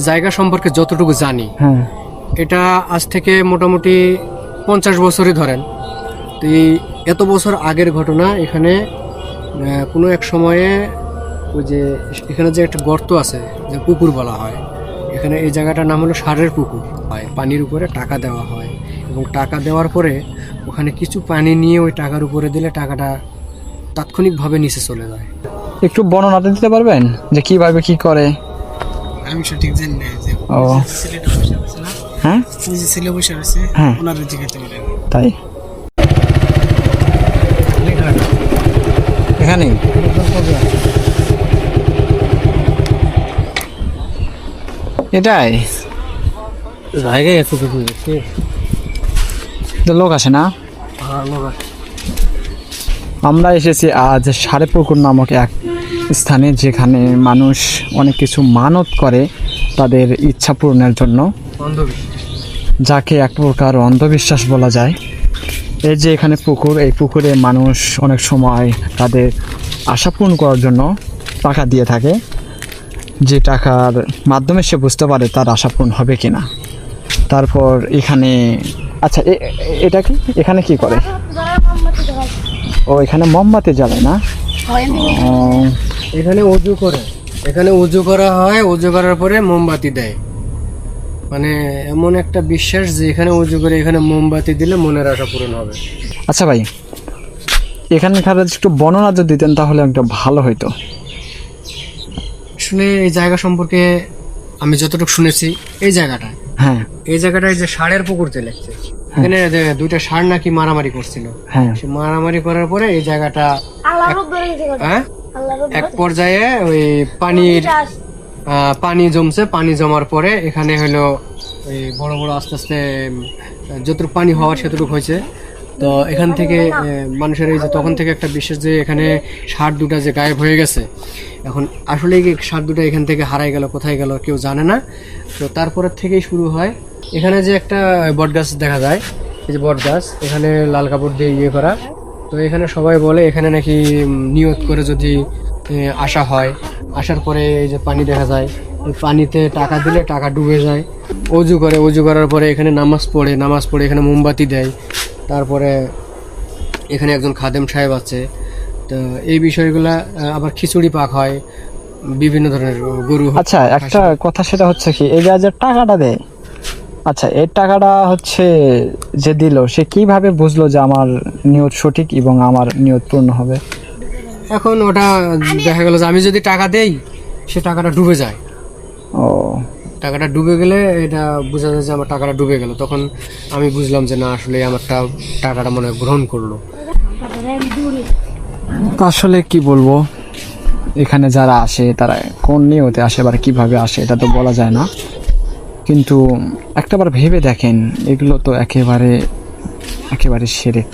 জায়গা সম্পর্কে যতটুকু জানি হ্যাঁ। এটা আজ থেকে মোটামুটি পঞ্চাশ বছরই ধরেন। তো এই এত বছর আগের ঘটনা এখানে আহ, কোনো এক সময়ে ওই যে এখানে যে একটা গর্ত আছে যে পুকুর বলা হয় এখানে এই জায়গাটার নাম হলো সারের পুকুর। হয় পানির উপরে টাকা দেওয়া হয় এবং টাকা দেওয়ার পরে ওখানে কিছু পানি নিয়ে ওই টাকার উপরে দিলে টাকাটা তাৎক্ষণিকভাবে নিচে চলে যায়। একটু বর্ণনাটা দিতে পারবেন যে কীভাবে কি করে? আমি সঠিক জানি না যে ও। ছেলেটা বসে আছে না হ্যাঁ? যে ছেলে বসে আছে হ্যাঁ। ওনার জিজ্ঞাসা করেন তাই? এখানে? এটাই? জায়গায় তো লোক আসে না? আমরা এসেছি আজ সাড়ে পুকুর নামক এক স্থানে যেখানে মানুষ অনেক কিছু মানত করে তাদের ইচ্ছা পূরণের জন্য। যাকে এক প্রকার অন্ধবিশ্বাস বলা যায়। এই যে এখানে পুকুর এই পুকুরে মানুষ অনেক সময় তাদের আশা পূরণ করার জন্য টাকা দিয়ে থাকে। যে টাকার মাধ্যমে সে বুঝতে পারে তার আশা পূরণ হবে কি না তারপর এখানে আচ্ছা এটা কি? এখানে কি করে? ও এখানে মোমবাতি জ্বালায় না? এখানে উজু করে। এখানে উজু করা হয় উজু করার পরে মোমবাতি দেয়। মানে এমন একটা বিশ্বাস যে এখানে উজু করে এখানে মোমবাতি দিলে মনের আশা পূরণ হবে। আচ্ছা ভাই এখানে এখানকার একটু বর্ণনা যদি দিতেন তাহলে একটা ভালো হইতো। আসলে এই জায়গা সম্পর্কে আমি যতটুকু শুনেছি এই জায়গাটা। হ্যাঁ। এই জায়গাটায় যে ষাঁড়ের পুকুর যে লেগছে এখানে দুইটা ষাঁড় নাকি মারামারি করছিল। হ্যাঁ। মারামারি করার পরে এই জায়গাটা হ্যাঁ? এক পর্যায়ে ওই পানির পানি জমছে পানি জমার পরে এখানে হলো ওই বড় বড় আস্তে আস্তে যতটুকু পানি হওয়ার সেতটুকু হয়েছে। তো এখান থেকে মানুষের এই যে তখন থেকে একটা বিশ্বাস যে এখানে ষাট দুটা যে গায়েব হয়ে গেছে এখন আসলে কি ষাট দুটা এখান থেকে হারাই গেল কোথায় গেল কেউ জানে না। তো তারপরের থেকেই শুরু হয়। এখানে যে একটা বট গাছ দেখা যায় এই যে বট গাছ এখানে লাল কাপড় দিয়ে ইয়ে করা। তো এখানে সবাই বলে এখানে নাকি নিয়ত করে যদি আসা হয় আসার পরে এই যে পানি দেখা যায় পানিতে টাকা দিলে টাকা ডুবে যায় অজু করে অজু করার পরে এখানে নামাজ পড়ে নামাজ পড়ে এখানে মোমবাতি দেয় তারপরে এখানে একজন খাদেম সাহেব আছে তো এই বিষয়গুলা আবার খিচুড়ি পাক হয় বিভিন্ন ধরনের গরু আচ্ছা একটা কথা সেটা হচ্ছে কি এই যে টাকাটা দেয় আচ্ছা এর টাকাটা হচ্ছে যে দিল সে কীভাবে বুঝলো যে আমার নিয়ত সঠিক এবং আমার নিয়ত পূর্ণ হবে? এখন ওটা দেখা গেল যে আমি যদি টাকা দেই সে টাকাটা ডুবে যায়। ও। টাকাটা ডুবে গেলে এটা বোঝা যায় যে আমার টাকাটা ডুবে গেল। তখন আমি বুঝলাম যে না আসলে আমার টা- টাকাটা মনে গ্রহণ করল। আসলে কি বলব? এখানে যারা আসে তারা কোন নিয়তে আসে বা কীভাবে আসে এটা তো বলা যায় না। কিন্তু একটাবার ভেবে দেখেন এগুলো তো একেবারে একেবারে সেরেক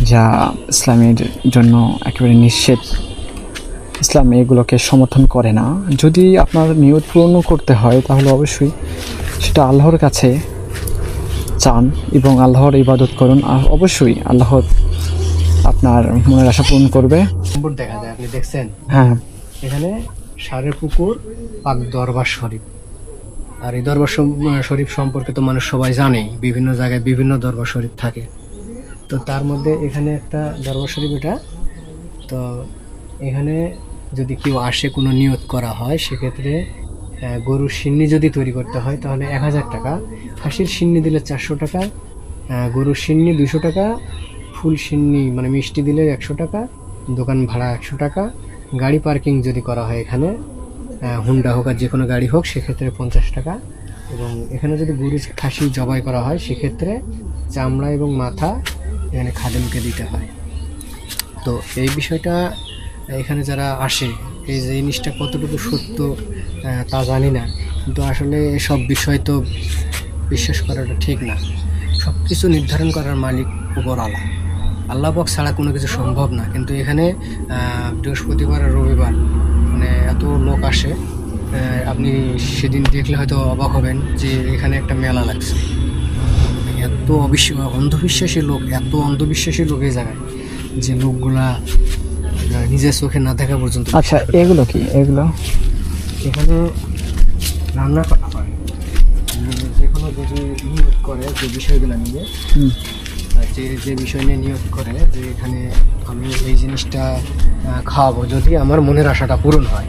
যা ইসলামের জন্য একেবারে নিষেধ। ইসলাম এগুলোকে সমর্থন করে না। যদি আপনার নিয়ত পূর্ণ করতে হয় তাহলে অবশ্যই সেটা আল্লাহর কাছে চান এবং আল্লাহর ইবাদত করুন। আর অবশ্যই আল্লাহর আপনার মনের আশা পূরণ করবে। দেখা যায় আপনি দেখছেন? হ্যাঁ। এখানে সারের পুকুর পাক দরবার শরীফ। আর এই দরবার শরীফ সম্পর্কে তো মানুষ সবাই জানেই। বিভিন্ন জায়গায় বিভিন্ন দরবার শরীফ থাকে। তো তার মধ্যে এখানে একটা দরবার শরীফ এটা। তো এখানে যদি কেউ আসে, কোনো নিয়ত করা হয়, সেক্ষেত্রে গরুর সিন্নি যদি তৈরি করতে হয়, তাহলে এক হাজার টাকা। খাসির সিন্নি দিলে চারশো টাকা গরুর সিন্নি দুশো টাকা, ফুল সিন্নি মানে মিষ্টি দিলে একশো টাকা, দোকান ভাড়া একশো টাকা। গাড়ি পার্কিং যদি করা হয় এখানে হুন্ডা হোক আর যে কোনো গাড়ি হোক, সেক্ষেত্রে পঞ্চাশ টাকা। এবং এখানে যদি গরু খাসি জবাই করা হয়, সেক্ষেত্রে চামড়া এবং মাথা এখানে খাদেমকে দিতে হয়। তো এই বিষয়টা এখানে যারা আসে, এই যে জিনিসটা কতটুকু সত্য তা জানি না। কিন্তু আসলে সব বিষয় তো বিশ্বাস করাটা ঠিক না। সব কিছু নির্ধারণ করার মালিক উপর আল্লাহ। আল্লাহ ছাড়া কোনো কিছু সম্ভব না। কিন্তু এখানে বৃহস্পতিবার আর রবিবার মানে এত লোক আসে আপনি সেদিন দেখলে হয়তো অবাক হবেন যে এখানে একটা মেলা লাগছে। এত অবিশ্বাস অন্ধবিশ্বাসী লোক এত অন্ধবিশ্বাসী লোক এই জায়গায় যে লোকগুলা নিজের চোখে না দেখা পর্যন্ত আচ্ছা এগুলো কি? এগুলো? এখানে রান্না করা হয়। যে কোনো যদি করে যে বিষয়গুলো নিয়ে যে যে বিষয় নিয়ে নিয়োগ করে, যে এখানে আমি এই জিনিসটা খাওয়াবো যদি আমার মনের আশাটা পূরণ হয়।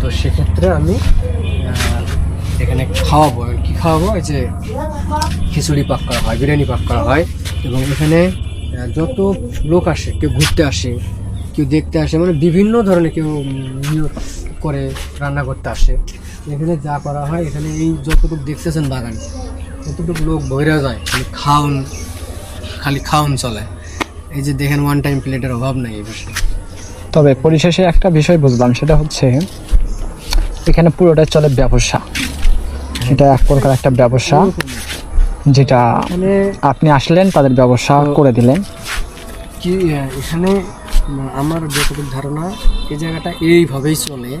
তো সেক্ষেত্রে আমি এখানে খাওয়াবো। কি খাওয়াবো? এই যে খিচুড়ি পাক করা হয়, বিরিয়ানি পাক করা হয় এবং এখানে যত লোক আসে, কেউ ঘুরতে আসে, কেউ দেখতে আসে মানে বিভিন্ন ধরনের কেউ নিয়োগ করে, রান্না করতে আসে। এখানে যা করা হয়, এখানে এই যতটুকু দেখতেছেন বাগান, ততটুকু লোক বইরা যায় খালি খাওন খালি খাওয়ান চলে। এই যে দেখেন ওয়ান টাইম প্লেটের অভাব নাই এই বিষয়ে। তবে পরিশেষে একটা বিষয় বুঝলাম সেটা হচ্ছে এখানে পুরোটা চলে ব্যবসা। এটা এক প্রকার একটা ব্যবসা যেটা মানে আপনি আসলেন তাদের ব্যবসা করে দিলেন। কি এখানে আমার যতটুকু ধারণা এই জায়গাটা এইভাবেই চলে।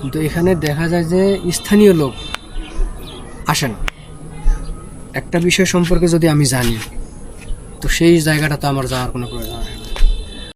কিন্তু এখানে দেখা যায় যে স্থানীয় লোক আসেন। একটা বিষয় সম্পর্কে যদি আমি জানি তো সেই জায়গাটা তো আমার যাওয়ার কোনো প্রয়োজন হয়।